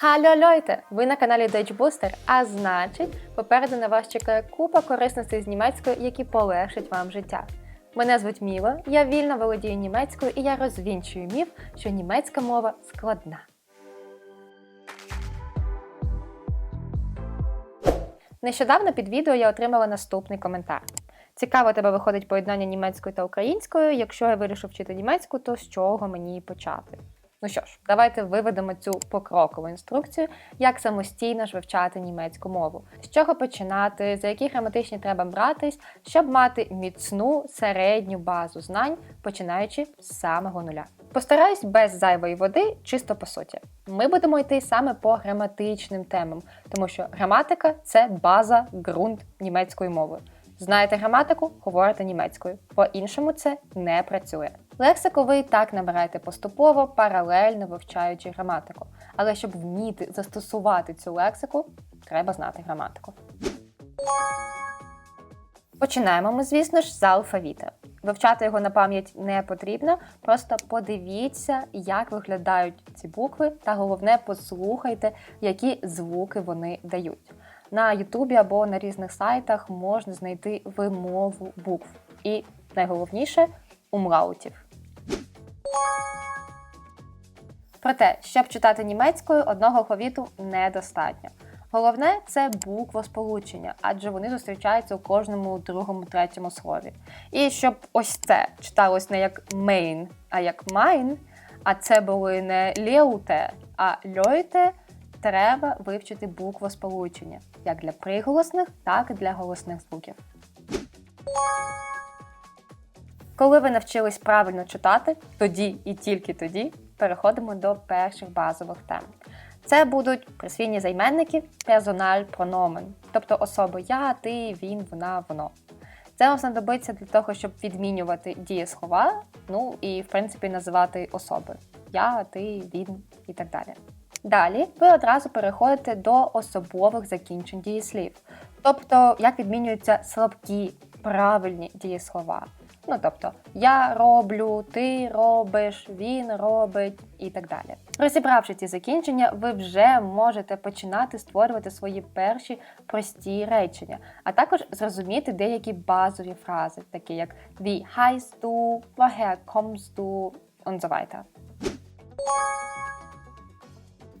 Халло льойте! Ви на каналі Dutch Booster, а значить, попереду на вас чекає купа корисностей з німецької, які полегшать вам життя. Мене звуть Міла, я вільно володію німецькою і я розвінчую міф, що німецька мова складна. Нещодавно під відео я отримала наступний коментар. Цікаво тебе виходить поєднання німецької та української. Якщо я вирішу вчити німецьку, то з чого мені почати? Ну що ж, давайте виведемо цю покрокову інструкцію, як самостійно ж вивчати німецьку мову, з чого починати, за які граматичні треба братись, щоб мати міцну середню базу знань, починаючи з самого нуля. Постараюсь без зайвої води, чисто по суті. Ми будемо йти саме по граматичним темам, тому що граматика це база, ґрунт німецької мови. Знаєте граматику, говорите німецькою. По-іншому це не працює. Лексику ви і так набираєте поступово, паралельно вивчаючи граматику. Але щоб вміти застосувати цю лексику, треба знати граматику. Починаємо ми, звісно ж, з алфавіта. Вивчати його на пам'ять не потрібно, просто подивіться, як виглядають ці букви, та головне, послухайте, які звуки вони дають. На Ютубі або на різних сайтах можна знайти вимову букв. І найголовніше умлаутів. Проте, щоб читати німецькою, одного алфавіту недостатньо. Головне це буквосполучення, адже вони зустрічаються у кожному другому, третьому слові. І щоб ось це читалось не як main, а як mine, а це були не леуте, а льойте, треба вивчити буквосполучення як для приголосних, так і для голосних звуків. Коли ви навчились правильно читати, тоді і тільки тоді переходимо до перших базових тем. Це будуть присвійні займенники, персональ, прономен, тобто особи я, ти, він, вона, воно. Це вам знадобиться для того, щоб відмінювати дієслова, ну і в принципі називати особи я, ти, він і так далі. Далі ви одразу переходите до особових закінчень дієслів, тобто як відмінюються слабкі правильні дієслова. Ну, тобто, я роблю, ти робиш, він робить і так далі. Розібравши ці закінчення, ви вже можете починати створювати свої перші прості речення, а також зрозуміти деякі базові фрази, такі як Wie heißt du, woher kommst du und so weiter.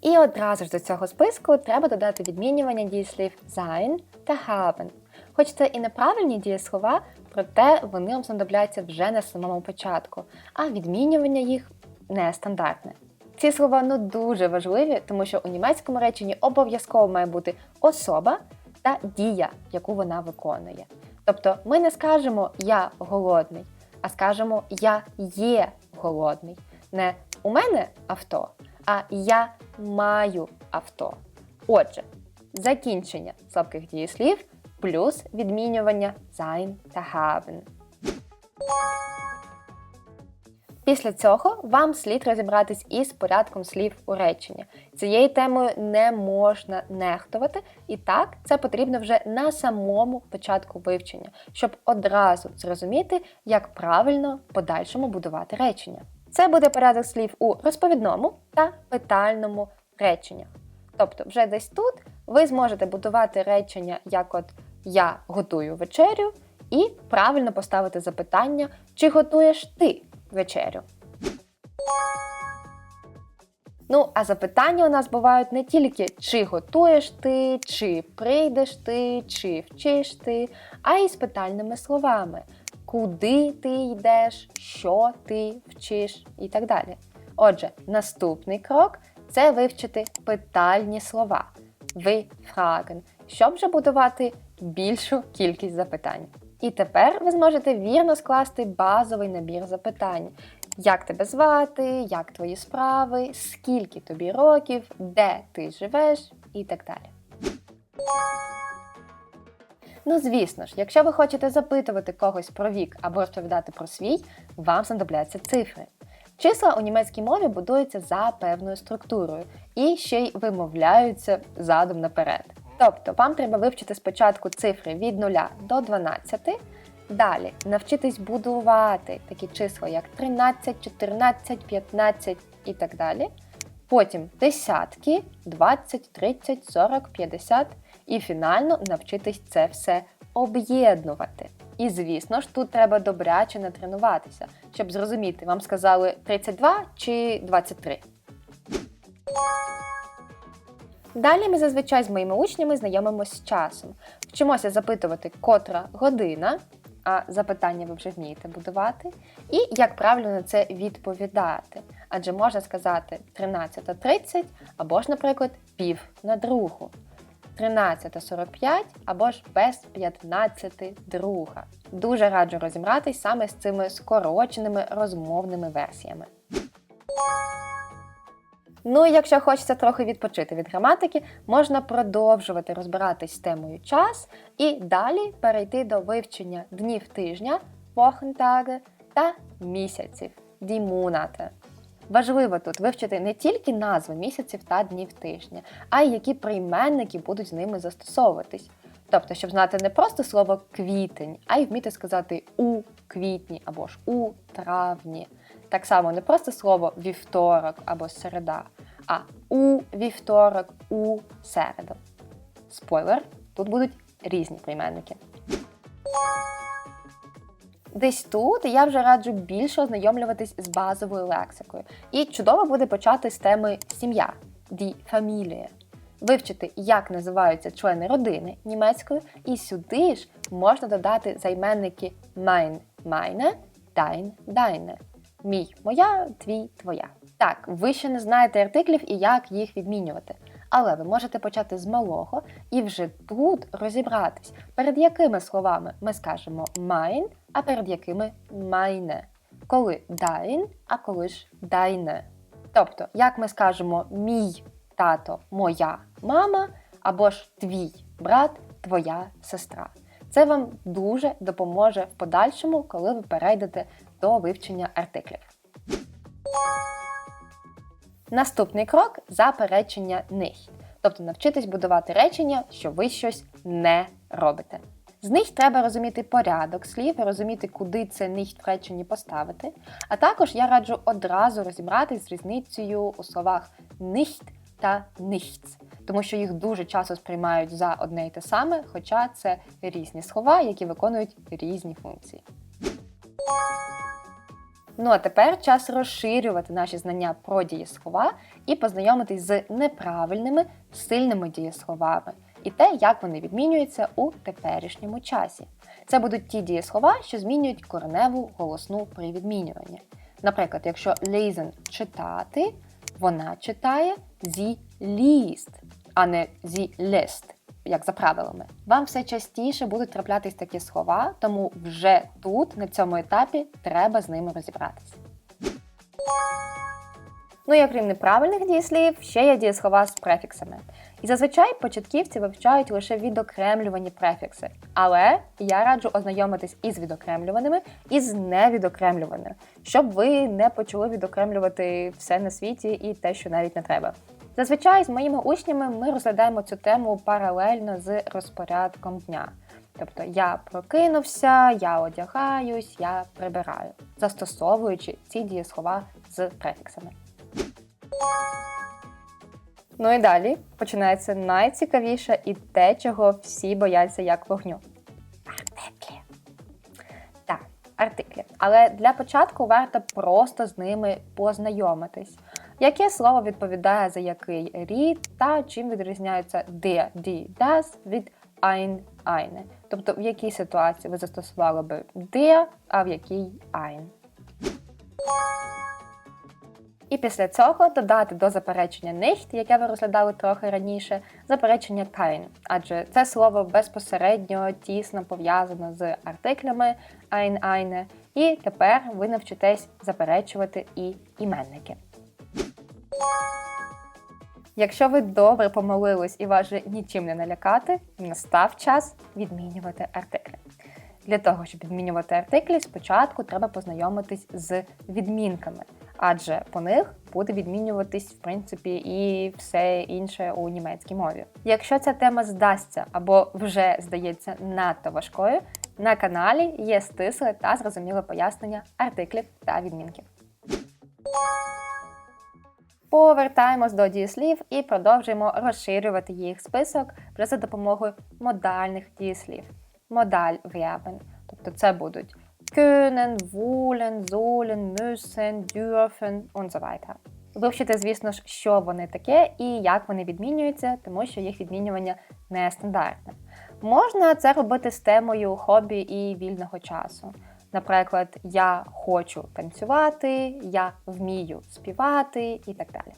І одразу ж до цього списку треба додати відмінювання дієслів sein та haben. Хоч це і неправильні дієслова, проте вони вам знадобляться вже на самому початку, а відмінювання їх нестандартне. Ці слова ну дуже важливі, тому що у німецькому реченні обов'язково має бути особа та дія, яку вона виконує. Тобто ми не скажемо я голодний, а скажемо я є голодний. Не у мене авто, а я маю авто. Отже, закінчення слабких дієслів плюс відмінювання sein та haben. Після цього вам слід розібратись із порядком слів у реченні. Цією темою не можна нехтувати, і так це потрібно вже на самому початку вивчення, щоб одразу зрозуміти, як правильно в подальшому будувати речення. Це буде порядок слів у розповідному та питальному реченнях. Тобто, вже десь тут ви зможете будувати речення як от я готую вечерю, і правильно поставити запитання, чи готуєш ти вечерю. Ну, а запитання у нас бувають не тільки чи готуєш ти, чи прийдеш ти, чи вчиш ти, а й з питальними словами. Куди ти йдеш, що ти вчиш і так далі. Отже, наступний крок це вивчити питальні слова. Ви fragen, щоб вже будувати більшу кількість запитань. І тепер ви зможете вірно скласти базовий набір запитань. Як тебе звати, як твої справи, скільки тобі років, де ти живеш і так далі. Ну, звісно ж, якщо ви хочете запитувати когось про вік або розповідати про свій, вам знадобляться цифри. Числа у німецькій мові будуються за певною структурою і ще й вимовляються задом наперед. Тобто вам треба вивчити спочатку цифри від 0 до 12, далі навчитись будувати такі числа, як 13, 14, 15 і так далі. потім десятки, 20, 30, 40, 50 і фінально навчитись це все об'єднувати. І звісно ж, тут треба добряче натренуватися, щоб зрозуміти, вам сказали 32 чи 23. Далі ми зазвичай з моїми учнями знайомимося з часом. Вчимося запитувати, котра година, а запитання ви вже вмієте будувати, і як правильно на це відповідати. Адже можна сказати 13.30 або ж, наприклад, пів на другу. 13.45 або ж без 15 друга. Дуже раджу розібратись саме з цими скороченими розмовними версіями. Ну, і якщо хочеться трохи відпочити від граматики, можна продовжувати розбиратись з темою час і далі перейти до вивчення днів тижня, Wochentage та місяців, die. Важливо тут вивчити не тільки назви місяців та днів тижня, а й які прийменники будуть з ними застосовуватись. Тобто, щоб знати не просто слово квітень, а й вміти сказати у квітні або ж у травні. Так само не просто слово вівторок або середа, а у вівторок, у середу. Спойлер, тут будуть різні прийменники. Десь тут я вже раджу більше ознайомлюватись з базовою лексикою. І чудово буде почати з теми сім'я die Familie. Вивчити, як називаються члени родини німецькою, і сюди ж можна додати займенники mein, meine, dein, deine. Мій, моя, твій, твоя. Так, ви ще не знаєте артиклів і як їх відмінювати. Але ви можете почати з малого і вже тут розібратись, перед якими словами ми скажемо mein, а перед якими meine. Коли dein, а коли ж deine. Тобто, як ми скажемо мій тато, моя мама, або ж твій брат, твоя сестра. Це вам дуже допоможе в подальшому, коли ви перейдете до вивчення артиклів. Наступний крок заперечення nicht. Тобто навчитись будувати речення, що ви щось не робите. З них треба розуміти порядок слів, і розуміти, куди це nicht в реченні поставити. А також я раджу одразу розібратись з різницею у словах nicht та nichts, тому що їх дуже часто сприймають за одне й те саме, хоча це різні слова, які виконують різні функції. Ну а тепер час розширювати наші знання про дієслова і познайомитись з неправильними сильними дієсловами і те, як вони відмінюються у теперішньому часі. Це будуть ті дієслова, що змінюють кореневу голосну при відмінюванні. Наприклад, якщо lesen – читати, вона читає зі ліст, а не зі лист, як за правилами. Вам все частіше будуть траплятись такі слова, тому вже тут, на цьому етапі, треба з ними розібратися. Ну і окрім неправильних дієслів, ще є дієслова з префіксами. І зазвичай початківці вивчають лише відокремлювані префікси. Але я раджу ознайомитись із відокремлюваними і з невідокремлюваними, щоб ви не почали відокремлювати все на світі і те, що навіть не треба. Зазвичай з моїми учнями ми розглядаємо цю тему паралельно з розпорядком дня. Тобто я прокинувся, я одягаюсь, я прибираю, застосовуючи ці дієслова з префіксами. Ну і далі починається найцікавіше і те, чого всі бояться як вогню. Артиклі. Так, артиклі. Але для початку варто просто з ними познайомитись. Яке слово відповідає за який рід та чим відрізняються der, die, das від ein, eine. Тобто в якій ситуації ви застосували би der, а в якій ein. І після цього додати до заперечення nicht, яке ви розглядали трохи раніше, заперечення kein, адже це слово безпосередньо тісно пов'язано з артиклями ein, eine, і тепер ви навчитесь заперечувати і іменники. Якщо ви добре помолились і вас же нічим не налякати, настав час відмінювати артиклі. Для того, щоб відмінювати артиклі, спочатку треба познайомитись з відмінками, адже по них буде відмінюватись, в принципі, і все інше у німецькій мові. Якщо ця тема здасться або вже здається надто важкою, на каналі є стисле та зрозуміле пояснення артиклів та відмінків. Повертаємось до дієслів і продовжуємо розширювати їх список вже за допомогою модальних дієслів. Модаль вербен. Тобто це будуть können, wollen, sollen, müssen, dürfen und so weiter. Вивчити, звісно ж, що вони таке і як вони відмінюються, тому що їх відмінювання нестандартне. Можна це робити з темою хобі і вільного часу. Наприклад, я хочу танцювати, я вмію співати і так далі.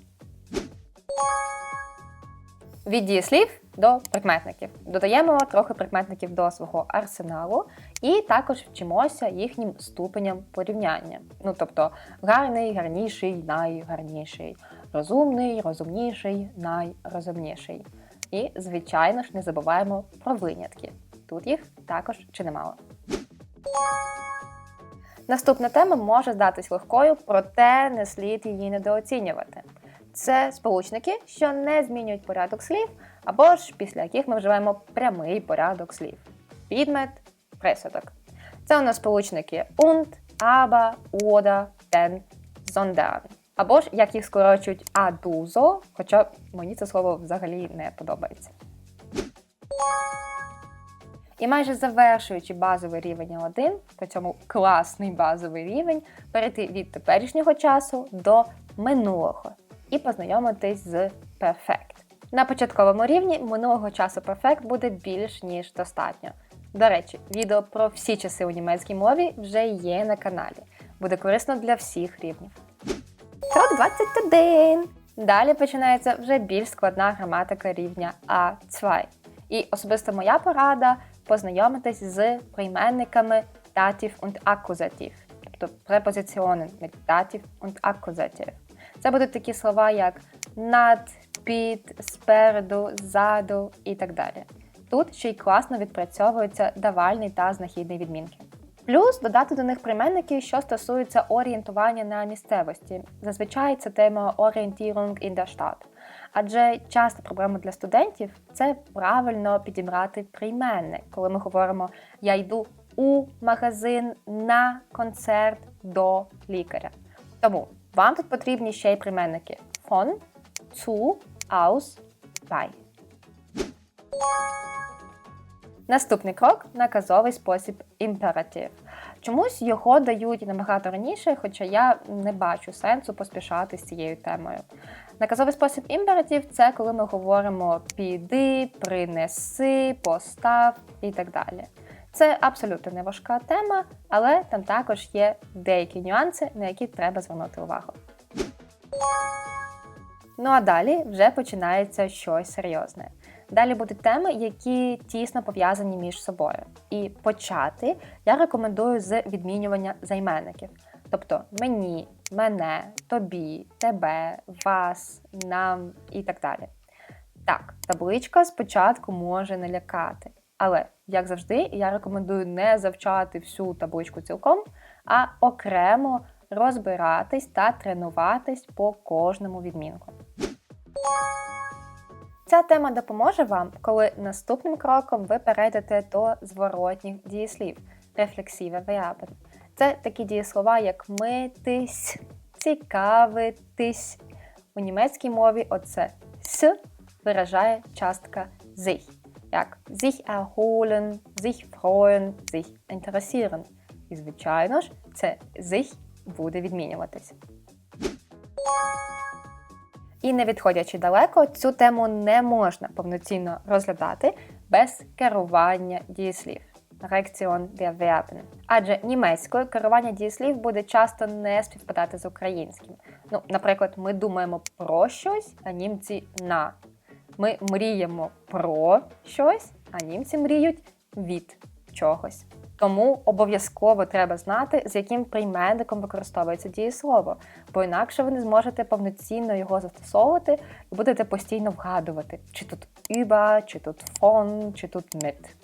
Від дієслів до прикметників. Додаємо трохи прикметників до свого арсеналу і також вчимося їхнім ступеням порівняння. Ну тобто гарний, гарніший, найгарніший, розумний, розумніший, найрозумніший. І, звичайно ж, не забуваємо про винятки. Тут їх також чи немало. Наступна тема може здатись легкою, проте не слід її недооцінювати. Це сполучники, що не змінюють порядок слів, або ж після яких ми вживаємо прямий порядок слів. Підмет, присудок. Це у нас сполучники und, aber, oder, den, sondern. Або ж як їх скорочують адузо, хоча мені це слово взагалі не подобається. І майже завершуючи базовий рівень 1, при цьому класний базовий рівень, перейти від теперішнього часу до минулого і познайомитись з перфект. На початковому рівні минулого часу перфект буде більш ніж достатньо. До речі, відео про всі часи у німецькій мові вже є на каналі. Буде корисно для всіх рівнів. Крок 21. Далі починається вже більш складна граматика рівня А2. І особисто моя порада познайомитись з прийменниками датів und акузатів, тобто препозиціони датів und акузатів. Це будуть такі слова, як над, під, спереду, ззаду і так далі. Тут ще й класно відпрацьовуються давальний та знахідний відмінки. Плюс додати до них прийменники, що стосуються орієнтування на місцевості. Зазвичай це тема Orientierung in der Stadt. Адже часто проблема для студентів це правильно підібрати прийменник, коли ми говоримо Я йду у магазин на концерт до лікаря. Тому вам тут потрібні ще й прийменники von, zu, aus, bei. Наступний крок наказовий спосіб імператив. Чомусь його дають набагато раніше, хоча я не бачу сенсу поспішати з цією темою. Наказовий спосіб імператив це коли ми говоримо піди, принеси, постав і так далі. Це абсолютно не важка тема, але там також є деякі нюанси, на які треба звернути увагу. Ну а далі вже починається щось серйозне. Далі будуть теми, які тісно пов'язані між собою. І почати я рекомендую з відмінювання займенників. Тобто мені, мене, тобі, тебе, вас, нам і так далі. Так, табличка спочатку може не лякати. Але, як завжди, я рекомендую не завчати всю табличку цілком, а окремо розбиратись та тренуватись по кожному відмінку. Ця тема допоможе вам, коли наступним кроком ви перейдете до зворотніх дієслів рефлексіве вербен. Це такі дієслова, як митись, цікавитись. У німецькій мові оце с виражає частка sich, як sich erholen, sich freuen, sich interessieren. І, звичайно ж, це sich буде відмінюватися. І не відходячи далеко, цю тему не можна повноцінно розглядати без керування дієслів. Reaktion der. Адже німецькою керування дієслів буде часто не співпадати з українським. Ну, Наприклад, ми думаємо про щось, а німці на. Ми мріємо про щось, а німці мріють від чогось. Тому обов'язково треба знати, з яким прийменником використовується дієслово, бо інакше ви не зможете повноцінно його застосовувати і будете постійно вгадувати, чи тут über, чи тут von, чи тут mit.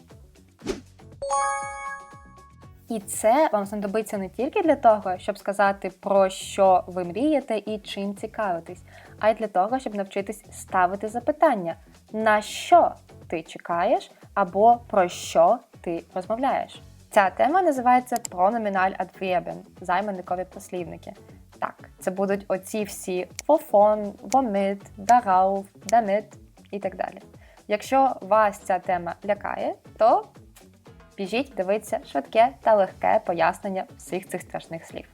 І це вам знадобиться не тільки для того, щоб сказати, про що ви мрієте і чим цікавитесь, а й для того, щоб навчитись ставити запитання, на що ти чекаєш, або про що ти розмовляєш. Ця тема називається Прономіналь Adverben – займенникові послівники. Так, це будуть оці всі wovon, womit, darauf, damit і так далі. Якщо вас ця тема лякає, то біжіть дивитися швидке та легке пояснення всіх цих страшних слів.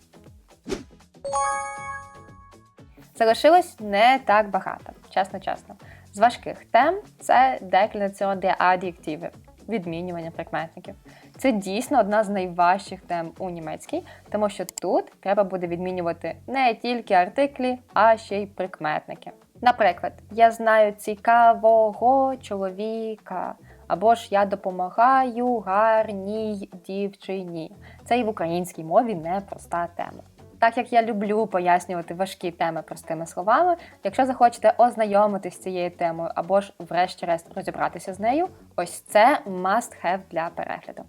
Залишилось не так багато, чесно чесно. З важких тем це деклінаціон де ад'єктиви, відмінювання прикметників. Це дійсно одна з найважчих тем у німецькій, тому що тут треба буде відмінювати не тільки артиклі, а ще й прикметники. Наприклад, я знаю цікавого чоловіка, або ж я допомагаю гарній дівчині. Це і в українській мові непроста тема. Так як я люблю пояснювати важкі теми простими словами, якщо захочете ознайомитись з цією темою або ж, врешті-решт, розібратися з нею, ось це must-have для перегляду.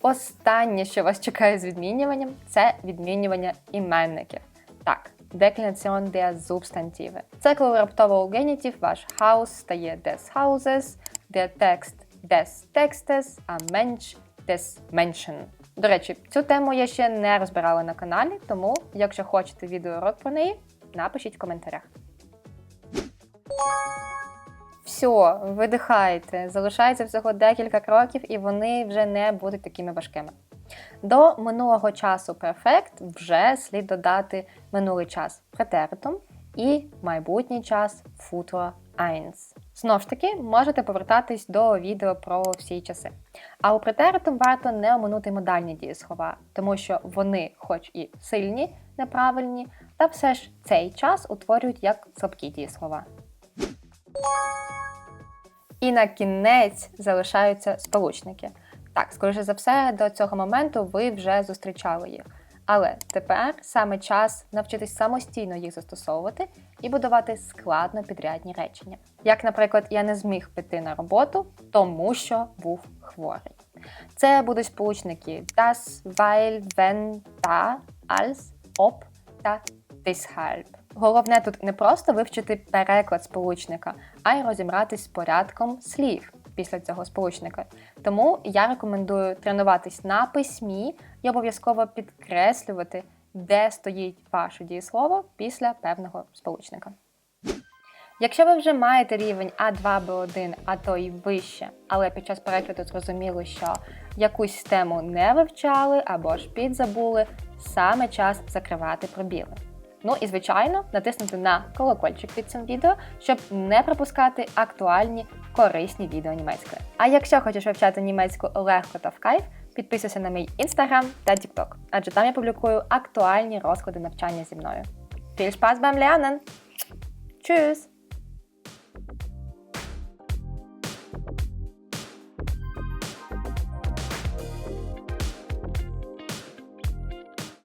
Останнє, що вас чекає з відмінюванням, це відмінювання іменників. Так, деклінаціон der Substantive. Це коли раптово у генітів ваш Haus стає des Hauses, der Text des Textes, а Mensch des Menschen. До речі, цю тему я ще не розбирала на каналі, тому, якщо хочете відеоурок про неї, напишіть в коментарях. Все, видихайте. Залишається всього декілька кроків, і вони вже не будуть такими важкими. До минулого часу перфект вже слід додати минулий час претеритум і майбутній час futur 1. Знову ж таки, можете повертатись до відео про всі часи. А у претеритум варто не оминути модальні дієслова, тому що вони, хоч і сильні, неправильні, та все ж цей час утворюють як слабкі дієслова. І на кінець залишаються сполучники. Так, скоріше за все, до цього моменту ви вже зустрічали їх. Але тепер саме час навчитись самостійно їх застосовувати і будувати складно підрядні речення. Як, наприклад, я не зміг піти на роботу, тому що був хворий. Це будуть сполучники das, weil, wenn, da, als, ob та deshalb. Головне тут не просто вивчити переклад сполучника, а й розібратись з порядком слів після цього сполучника. Тому я рекомендую тренуватись на письмі і обов'язково підкреслювати, де стоїть ваше дієслово після певного сполучника. Якщо ви вже маєте рівень А2, Б1, а то й вище, але під час перекладу зрозуміли, що якусь тему не вивчали або ж підзабули, саме час закривати пробіли. Ну і звичайно, натиснути на колокольчик під цим відео, щоб не пропускати актуальні корисні відео німецької. А якщо хочеш вивчати німецьку легко та в кайф, підписуйся на мій інстаграм та тікток, адже там я публікую актуальні розклади навчання зі мною. Viel Spaß beim Lernen!